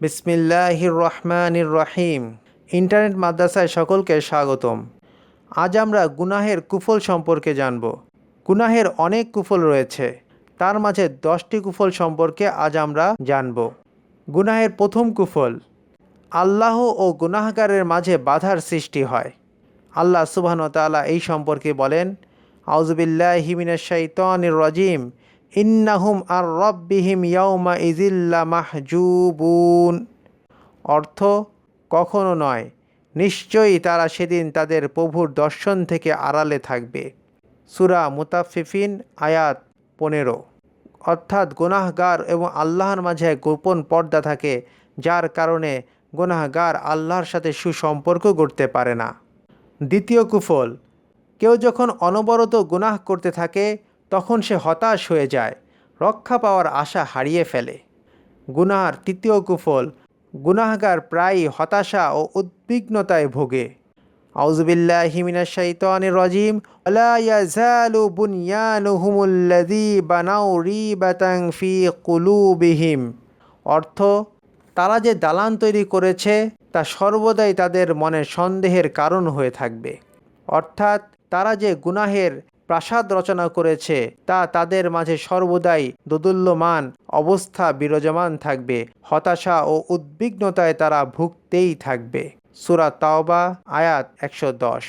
বিসমিল্লাহির রহমানির রহিম ইন্টারনেট মাদ্রাসায় সকলকে স্বাগতম। আজ আমরা গুনাহের কুফল সম্পর্কে জানব। গুনাহের অনেক কুফল রয়েছে। তার মাঝে দশটি কুফল সম্পর্কে আজ আমরা জানব। গুনাহের প্রথম কুফল, আল্লাহ ও গুনাহগারের মাঝে বাধার সৃষ্টি হয়। আল্লাহ সুবহান তাআলা এই সম্পর্কে বলেন আউজবিল্লাহ মিনাশ শাইতানির রাজিম। ইন্নাহুম আর রব্বিহিম ইয়াউমা ইজিল্লা মাহজুবুন অর্থ, কখনো নয়, নিশ্চয়ই তারা সেদিন তাদের প্রভুর দর্শন থেকে আড়ালে থাকবে। সুরা মুতাফিফিন আয়াত পনেরো। অর্থাৎ গুনাহগার এবং আল্লাহর মাঝে গোপন পর্দা থাকে, যার কারণে গুনাহগার আল্লাহর সাথে সুসম্পর্ক গড়তে পারে না। দ্বিতীয় কুফল, কেউ যখন অনবরত গুনাহ করতে থাকে তখন সে হতাশ হয়ে যায়। রক্ষা পাওয়ার আশা হারিয়ে ফেলে। গুনার তৃতীয় কুফল, গুনাহগার প্রায়ই হতাশা ও উদ্বিগ্নতায় ভোগে। আউজুবিল্লাহ শাইতানির রাজিম। ফি অর্থ, তারা যে দালান তৈরি করেছে, তা সর্বদাই তাদের মনে সন্দেহের কারণ হয়ে থাকবে। অর্থাৎ, তারা যে গুনাহের প্রাসাদ রচনা করেছে, তা তাদের মাঝে সর্বদাই দোদুল্যমান অবস্থা বিরাজমান থাকবে। হতাশা ও উদ্বিগ্নতায় তারা ভুগতেই থাকবে। সুরা তাওবা, আয়াত একশো দশ।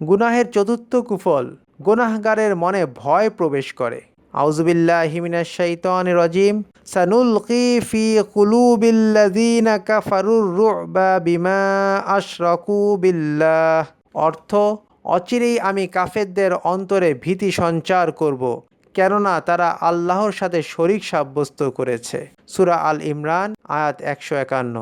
গুনাহের চতুর্থ কুফল, গুনাহগারের মনে ভয় প্রবেশ করে। আউজুবিল্লাহ হিমিনাশ শাইতানির রাজিম, সানুলকি ফি কুলুবিল্লাযীনা কাফারুর রুবা বিমা আশরাকু বিল্লাহ। অর্থ অচিরেই আমি কাফেরদের অন্তরে ভীতি সঞ্চার করব, কেননা তারা আল্লাহর সাথে শরিক সাব্যস্ত করেছে। সুরা আল ইমরান, আয়াত একশো একান্ন।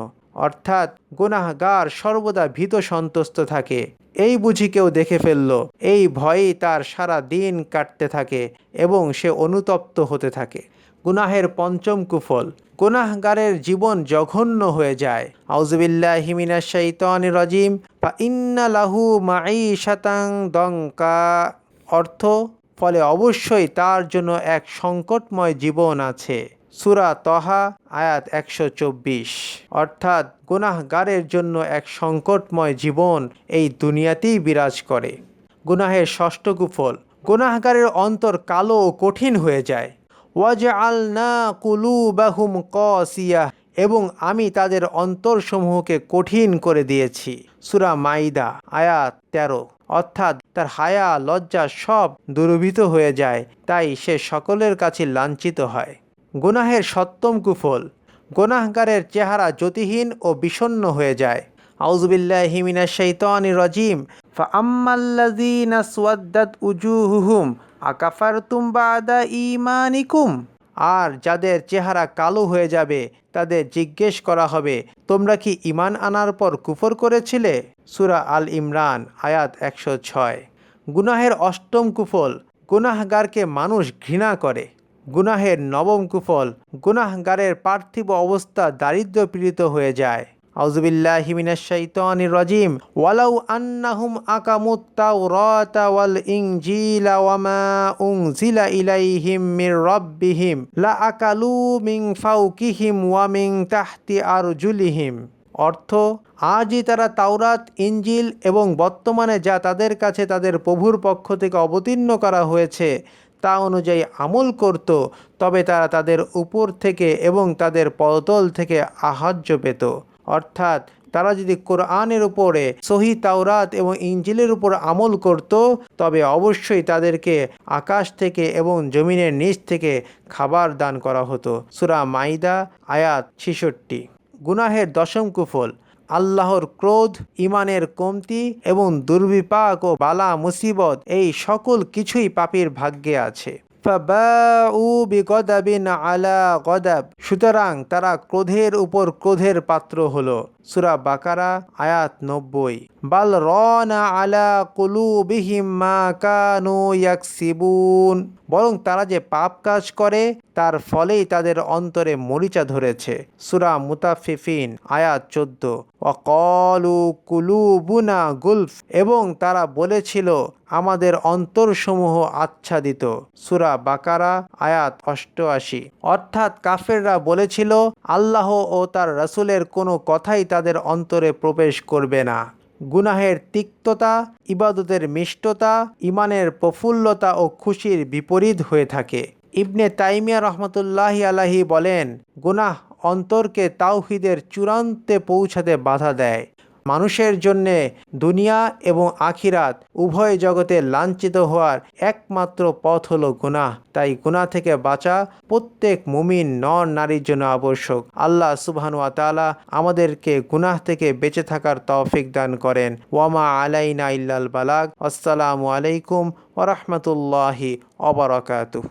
অর্থাৎ গুনাহগার সর্বদা ভীত সন্তুষ্ট থাকে। এই বুঝি কেউ দেখে ফেলল, এই ভয়েই তার সারা দিন কাটতে থাকে এবং সে অনুতপ্ত হতে থাকে। গুনাহের পঞ্চম কুফল। গুনাহগারের জীবন জঘন্য হয়ে যায়। আউজুবিল্লাহ হিমিনাশ শাইতানির রাজিম। ফা ইন্না লাহু মাঈশাতাং দঙ্কা। অর্থ, ফলে অবশ্যই তার জন্য এক সংকটময় জীবন আছে। সুরা তহা, আয়াত একশো চব্বিশ। অর্থাৎ গুনাহগারের জন্য এক সংকটময় জীবন এই দুনিয়াতেই বিরাজ করে। গুনাহের ষষ্ঠ কুফল। গুনাহগারের অন্তর কালো ও কঠিন হয়ে যায়। ওয়াজ আল না কুলু কসিয়া, এবং আমি তাদের অন্তরসমূহকে কঠিন করে দিয়েছি। সুরা মাইদা, আয়াত তেরো। অর্থাৎ তার হায়া, লজ্জা সব দুর্বৃত হয়ে যায়, তাই সে সকলের কাছে লাঞ্ছিত হয়। গুনাহের সপ্তম কুফল, গুনাহগারের চেহারা জ্যোতিহীন ও বিষণ্ণ হয়ে যায়। আউজুবিল্লাহ হিমিনা শৈতানি রজিম ফাম্মাল্লাযীনা সুয়াদ্দাত উজুহুহুম আকাফারতুম বাদা ঈমানিকুম। আর যাদের চেহারা কালো হয়ে যাবে, তাদের জিজ্ঞেস করা হবে, তোমরা কি ইমান আনার পর কুফর করেছিলে? সুরা আল ইমরান, আয়াত একশো ছয়। গুনাহের অষ্টম কুফল, গুনাহগারকে মানুষ ঘৃণা করে। গুনাহের নবম কুফল, গুনাহগারের পার্থিব অবস্থা দারিদ্র পীড়িত হয়ে যায়। ওয়ালাউ আন্নাহুম ইলাইহিম লা ফাওকিহিম অর্থ, আজই তারা তাওরাত ইঞ্জিল এবং বর্তমানে যা তাদের কাছে তাদের প্রভুর পক্ষ থেকে অবতীর্ণ করা হয়েছে, তা অনুযায়ী আমল করত, তবে তারা তাদের উপর থেকে এবং তাদের পদতল থেকে আহার্য পেত। অর্থাৎ তারা যদি কোরআনের উপরে, সহি তাওরাত এবং ইঞ্জিলের উপর আমল করত, তবে অবশ্যই তাদেরকে আকাশ থেকে এবং জমিনের নিচ থেকে খাবার দান করা হতো। সুরা মাইদা, আয়াত ছিষট্টি। গুনাহের দশম কুফল, আল্লাহর ক্রোধ ইমানের কমতি এবং দুর্বিপাক ও বালা মুসিবত, এই সকল কিছুই পাপির ভাগ্যে আছে। ফাবাউ বিগদাবিন আলা গদাব। সুতরাং তারা ক্রোধের উপর ক্রোধের পাত্র হলো। সুরা বাকারা, আয়াত নব্বই। বাল রনা আলা কুলুবিহিম মা কানু ইয়াকসিবুন। বরং তারা যে পাপ কাজ করে, তার ফলেই তাদের অন্তরে মরিচা ধরেছে। সুরা মুতাফিফিন আয়াত চোদ্দ। অকলু কুলুবুনা গুলফ। এবং তারা বলেছিল, আমাদের অন্তরসমূহ আচ্ছাদিত। সুরা বাকারা, আয়াত অষ্টআশি। অর্থাৎ কাফেররা বলেছিল, আল্লাহ ও তার রাসূলের কোনো কথাই তাদের অন্তরে প্রবেশ করবে না। গুনাহের তিক্ততা, ইবাদতের মিষ্টতা ইমানের প্রফুল্লতা ও খুশির বিপরীত হয়ে থাকে। ইবনে তাইমিয়া রহমতুল্লাহ আলাহি বলেন, গুনাহ অন্তরকে তাওহিদের চূড়ান্তে পৌঁছাতে বাধা দেয়। মানুষের জন্যে দুনিয়া এবং আখিরাত উভয় জগতে লাঞ্ছিত হওয়ার একমাত্র পথ হলো গুনাহ। তাই গুনাহ থেকে বাঁচা প্রত্যেক মুমিন নর নারীর জন্য আবশ্যক। আল্লাহ সুবহানুয়া তাআলা আমাদেরকে গুনাহ থেকে বেঁচে থাকার তৌফিক দান করেন। ওয়ামা আলাইনা ইল্লাল বালাগ। আসসালামু আলাইকুম ওরহমতুল্লাহি অবরাকাতুহ